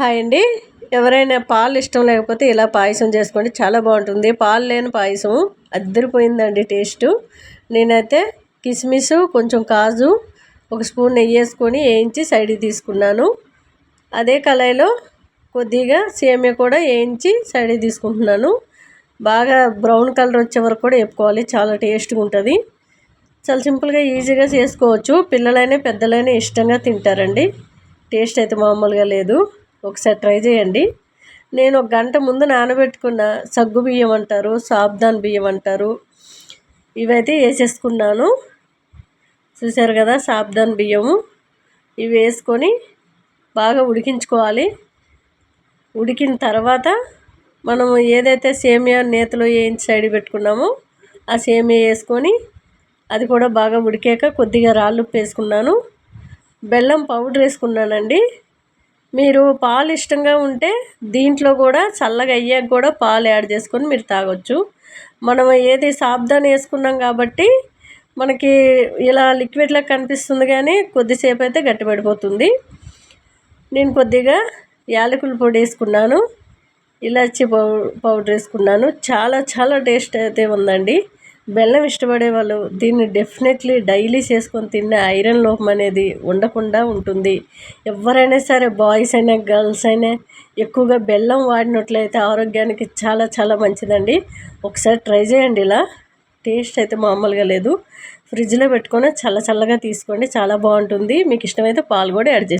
Hi అండి. ఎవరైనా పాలు ఇష్టం లేకపోతే ఇలా పాయసం చేసుకోండి. చాలా బాగుంటుంది. పాలు లేని పాయసం అద్దరిపోయిందండి టేస్ట్. నేనైతే కిస్మిస్ కొంచెం కాజు ఒక స్పూన్ నెయ్యి వేసుకొని వేయించి సైడ్కి తీసుకున్నాను. అదే కళాయిలో కొద్దిగా సేమియా కూడా వేయించి సైడ్కి తీసుకుంటున్నాను. బాగా బ్రౌన్ కలర్ వచ్చే వరకు కూడా వేపుకోవాలి. చాలా టేస్ట్గా ఉంటుంది. చాలా సింపుల్గా ఈజీగా చేసుకోవచ్చు. పిల్లలైనా పెద్దలైనా ఇష్టంగా తింటారండి. టేస్ట్ అయితే మామూలుగా లేదు. ఒకసారి ట్రై చేయండి. నేను ఒక గంట ముందు నానబెట్టుకున్న సగ్గు బియ్యం అంటారు సాబ్దాన్ బియ్యం అంటారు. ఇవైతే వేసేసుకున్నాను. చూసారు కదా సాబ్దాన్ బియ్యము. ఇవి వేసుకొని బాగా ఉడికించుకోవాలి. ఉడికిన తర్వాత మనము ఏదైతే సేమియా నేతలో వేయించి సైడ్ పెట్టుకున్నామో ఆ సేమియా వేసుకొని అది కూడా బాగా ఉడికాక కొద్దిగా రాళ్ళు వేసుకున్నాను. బెల్లం పౌడర్ వేసుకున్నానండి. మీరు పాలు ఇష్టంగా ఉంటే దీంట్లో కూడా చల్లగా అయ్యాక కూడా పాలు యాడ్ చేసుకొని మీరు తాగొచ్చు. మనం ఏది సాబ్దాన్ వేసుకున్నాం కాబట్టి మనకి ఇలా లిక్విడ్లా కనిపిస్తుంది కానీ కొద్దిసేపు అయితే గట్టిపడిపోతుంది నేను కొద్దిగా యాలకుల పొడి వేసుకున్నాను ఇలాచి పౌడర్ వేసుకున్నాను. చాలా చాలా టేస్ట్ అయితే ఉందండి. బెల్లం ఇష్టపడే వాళ్ళు దీన్ని డెఫినెట్లీ డైలీ చేసుకొని తిన్న ఐరన్ లోపం అనేది ఉండకుండా ఉంటుంది. ఎవరైనా సరే బాయ్స్ అయినా గర్ల్స్ అయినా ఎక్కువగా బెల్లం వాడినట్లయితే ఆరోగ్యానికి చాలా చాలా మంచిదండి. ఒకసారి ట్రై చేయండి ఇలా. టేస్ట్ అయితే మామూలుగా లేదు. ఫ్రిడ్జ్లో పెట్టుకొని చల్ల చల్లగా తీసుకోండి. చాలా బాగుంటుంది. మీకు ఇష్టమైతే పాలు కూడా యాడ్ చేసి